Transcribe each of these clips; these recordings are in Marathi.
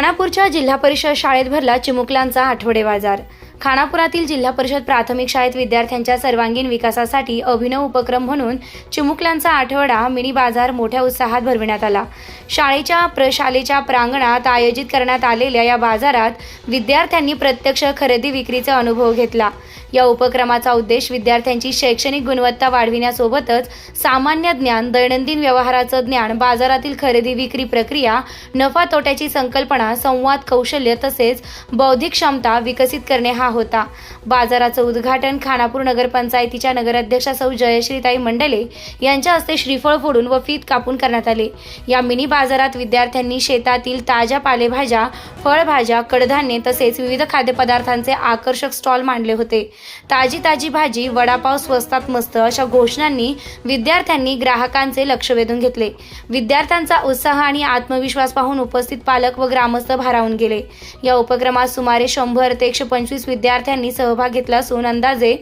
खानापूरच्या जिल्हा परिषद शाळेत भरला चिमुकल्यांचा आठवडे बाजार. खानापुरातील जिल्हा परिषद प्राथमिक शाळेत विद्यार्थ्यांच्या सर्वांगीण विकासासाठी अभिनव उपक्रम म्हणून चिमुकल्यांचा आठवडा मिनी बाजार मोठ्या उत्साहात भरविण्यात आला. शाळेच्या प्रशालेच्या प्रांगणात आयोजित करण्यात आलेल्या या बाजारात विद्यार्थ्यांनी प्रत्यक्ष खरेदी विक्रीचा अनुभव घेतला. या उपक्रमाचा उद्देश विद्यार्थ्यांची शैक्षणिक गुणवत्ता वाढविण्यासोबतच सामान्य ज्ञान दैनंदिन व्यवहाराचं ज्ञान बाजारातील खरेदी विक्री प्रक्रिया नफा तोट्याची संकल्पना संवाद कौशल्य तसेच बौद्धिक क्षमता विकसित करणे हा होता. बाजाराचं उद्घाटन खानापूर नगरपंचायतीच्या नगराध्यक्षा सौ जयश्रीताई मंडले यांच्या हस्ते श्रीफळ फोडून व फीत कापून करण्यात आले. या मिनी बाजारात विद्यार्थ्यांनी शेतातील ताज्या पालेभाज्या फळभाज्या कडधान्ये तसेच विविध खाद्यपदार्थांचे आकर्षक स्टॉल मांडले होते. ताजी ताजी भाजी वडापाव स्वस्तात मस्त अशा घोषणांनी विद्यार्थ्यांनी ग्राहकांचे लक्ष वेधून घेतले. विद्यार्थ्यांचा उत्साह आणि आत्मविश्वास पाहून उपस्थित पालक व ग्रामस्थ भारावून गेले. या उपक्रमात सुमारे शंभर ते एकशे पंचवीस विद्यार्थ्यांनी सहभाग घेतला असून अंदाजे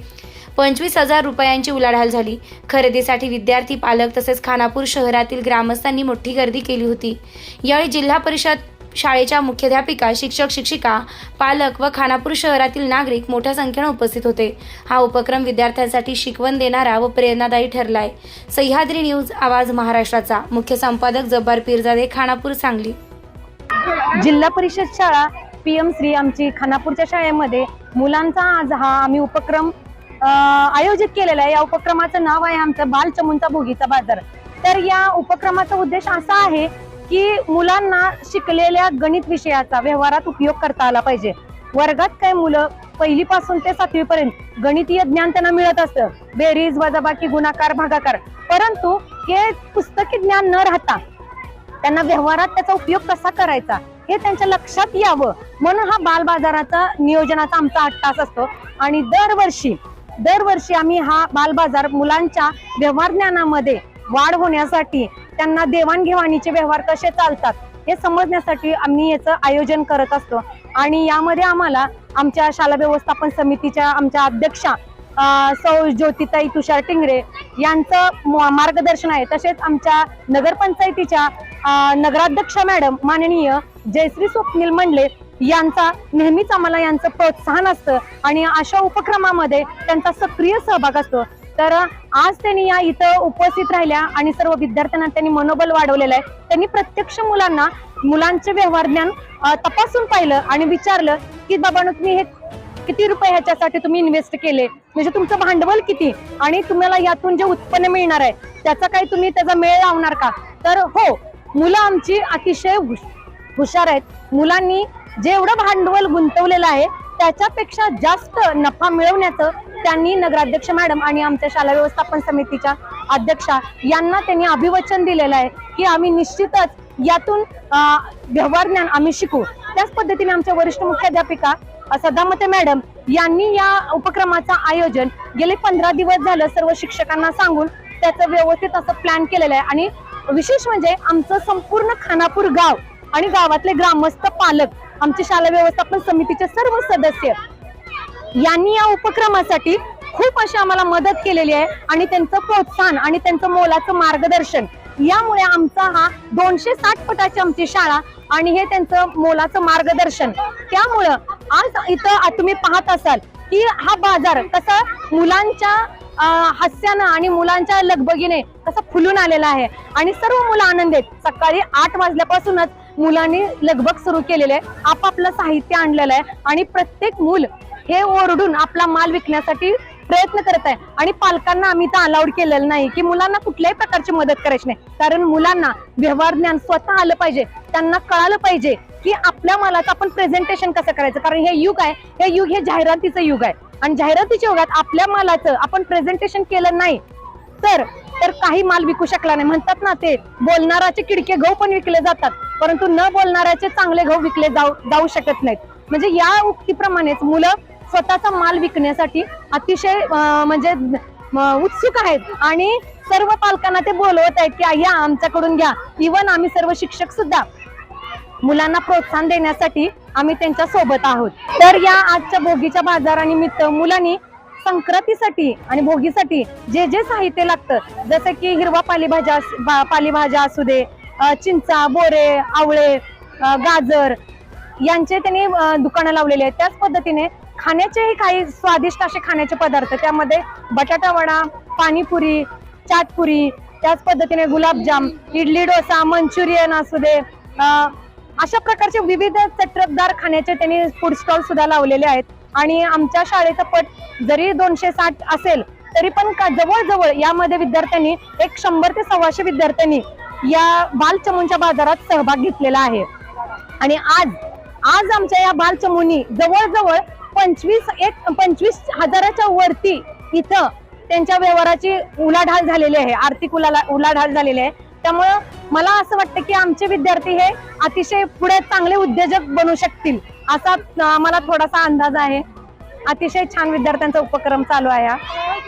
पंचवीस हजार रुपयांची उलाढाल झाली. खरेदीसाठी विद्यार्थी पालक तसेच खानापूर शहरातील ग्रामस्थांनी मोठी गर्दी केली होती. यावेळी जिल्हा परिषद शाळेच्या मुख्याध्यापिका शिक्षक शिक्षिका पालक व खानापूर शहरातील नागरिक मोठ्या संख्येने उपस्थित होते. हा उपक्रम विद्यार्थ्यांसाठी शिकवण देणारा व प्रेरणादायी ठरलाय. सह्याद्री न्यूज आवाज महाराष्ट्राचा. मुख्य संपादक जब्बार पिरजादे खानापूर सांगली. जिल्हा परिषद शाळा पी एम श्री आमची खानापूरच्या शाळेमध्ये मुलांचा आज हा आम्ही उपक्रम आयोजित केलेला आहे. या उपक्रमाचं नाव आहे आमचं बाल चमुंचा भोगीचा बाजार. तर या उपक्रमाचा उद्देश असा आहे की मुलांना शिकलेल्या गणित विषयाचा व्यवहारात उपयोग करता आला पाहिजे. वर्गात काय मुलं पहिलीपासून ते सातवीपर्यंत गणितीय ज्ञान त्यांना मिळत असतं. बेरीज वजाबाकी गुणाकार भागाकार. परंतु हे पुस्तकी ज्ञान न राहता त्यांना व्यवहारात त्याचा उपयोग कसा करायचा हे त्यांच्या लक्षात यावं. म्हणून हा बाल बाजाराचा नियोजनाचा आमचा आठ तास असतो. आणि दरवर्षी दरवर्षी आम्ही हा बाल बाजार मुलांच्या व्यवहार ज्ञानामध्ये वाढ होण्यासाठी त्यांना देवाणघेवाणीचे व्यवहार कसे चालतात हे समजण्यासाठी आम्ही याचं आयोजन करत असतो. आणि यामध्ये आम्हाला आमच्या शाला व्यवस्थापन समितीच्या आमच्या अध्यक्षा सौ ज्योतिताई तुषार टिंगरे यांचं मार्गदर्शन आहे. तसेच आमच्या नगरपंचायतीच्या नगराध्यक्षा मॅडम माननीय जयश्री स्वप्नील मंडले यांचा नेहमीच आम्हाला यांचं प्रोत्साहन असतं. आणि अशा उपक्रमामध्ये त्यांचा सक्रिय सहभाग असतो. तर आज त्यांनी या इथं उपस्थित राहिल्या आणि सर्व विद्यार्थ्यांना त्यांनी मनोबल वाढवलेलं आहे. त्यांनी प्रत्यक्ष मुलांना मुलांचे व्यवहार ज्ञान तपासून पाहिलं आणि विचारलं की बाबांनो तुम्ही हे किती रुपये ह्याच्यासाठी तुम्ही इन्व्हेस्ट केले? म्हणजे तुमचं भांडवल किती? आणि तुम्हाला यातून जे उत्पन्न मिळणार आहे त्याचा काही तुम्ही त्याचा मेळ लावणार का? तर हो मुलं आमची अतिशय हुश- हुशार आहेत. मुलांनी जेवढं भांडवल गुंतवलेलं आहे त्याच्यापेक्षा जास्त नफा मिळवण्याचं त्यांनी नगराध्यक्ष मॅडम आणि आमच्या शाला व्यवस्थापन समितीच्या अध्यक्षा यांना त्यांनी अभिवचन दिलेलं आहे की आम्ही निश्चितच यातून व्यवहार ज्ञान आम्ही शिकू. त्याच पद्धतीने आमच्या वरिष्ठ मुख्याध्यापिका सदामते मॅडम यांनी या उपक्रमाचं आयोजन गेले पंधरा दिवस झालं सर्व शिक्षकांना सांगून त्याचं व्यवस्थित असं प्लॅन केलेलं आहे. आणि विशेष म्हणजे आमचं संपूर्ण खानापूर गाव आणि गावातले ग्रामस्थ पालक आमचे शाला व्यवस्थापन समितीचे सर्व सदस्य यांनी या उपक्रमासाठी खूप अशी आम्हाला मदत केलेली आहे आणि त्यांचं प्रोत्साहन आणि त्यांचं मोलाचं मार्गदर्शन. यामुळे आमचा हा दोनशे साठ पटाची आमची शाळा आणि हे त्यांचं मोलाचं मार्गदर्शन. त्यामुळं आज इथं तुम्ही पाहत असाल की हा बाजार कसा मुलांच्या हास्यानं आणि मुलांच्या लगबगीने कसा फुलून आलेला आहे. आणि सर्व मुलं आनंद आहेत. सकाळी आठ वाजल्यापासूनच मुलांनी लगबग सुरू केलेले आहे. आपापलं साहित्य आणलेलं आहे. आणि प्रत्येक मूल हे ओरडून आपला माल विकण्यासाठी प्रयत्न करत आहे. आणि पालकांना आम्ही तर अलाउड केलेलं नाही की मुलांना कुठल्याही प्रकारची मदत करायची नाही. कारण मुलांना व्यवहार ज्ञान स्वतः आलं पाहिजे. त्यांना कळालं पाहिजे की आपल्या मालाचं आपण प्रेझेंटेशन कसं करायचं? कारण हे युग आहे. हे युग हे जाहिरातीचं युग आहे. आणि जाहिरातीच्या युगात आपल्या मालाचं आपण प्रेझेंटेशन केलं नाही तर तर काही माल विकू शकला नाही. म्हणतात ना ते बोलणाराचे किडके गहू पण विकले जातात. परंतु न बोलणाऱ्याचे चांगले गहू विकले जाऊ जाऊ शकत नाहीत. म्हणजे या उक्तीप्रमाणेच मुलं स्वतःचा माल विकण्यासाठी अतिशय म्हणजे उत्सुक आहेत. आणि सर्व पालकांना ते बोलवत आहेत की या आमच्याकडून घ्या. इवन आम्ही सर्व शिक्षक सुद्धा. मुलांना प्रोत्साहन देण्यासाठी आम्ही त्यांच्यासोबत आहोत. तर या आजच्या भोगीच्या बाजारानिमित्त मुलांनी संक्रांतीसाठी आणि भोगीसाठी जे जे साहित्य लागतं जसं की हिरवा पालेभाज्या अस- पालेभाज्या असू दे चिंचा बोरे आवळे गाजर यांचे त्यांनी दुकानं लावलेली आहेत. त्याच पद्धतीने खाण्याचेही काही स्वादिष्ट असे खाण्याचे पदार्थ त्यामध्ये बटाटा वडा पाणीपुरी चाटपुरी त्याच पद्धतीने गुलाबजाम इडली डोसा मंचुरियन असू दे अशा प्रकारचे विविध चटकदार खाण्याचे त्यांनी फूड स्टॉल सुद्धा लावलेले आहेत. आणि आमच्या शाळेचा पट जरी दोनशे साठ असेल तरी पण का जवळजवळ यामध्ये विद्यार्थ्यांनी एक शंभर ते सव्वाशे विद्यार्थ्यांनी या बालचमूंच्या बाजारात सहभाग घेतलेला आहे. आणि आज आज आमच्या या बालचमूनी जवळजवळ पंचवीस एक पंचवीस हजाराच्या वरती इथं त्यांच्या व्यवहाराची उलाढाल झालेली आहे आर्थिक उलाला उलाढाल झालेली आहे. त्यामुळं मला असं वाटतं की आमचे विद्यार्थी हे अतिशय पुढे चांगले उद्योजक बनू शकतील असा मला थोडासा अंदाज आहे. अतिशय छान विद्यार्थ्यांचा उपक्रम चालू आहे हा.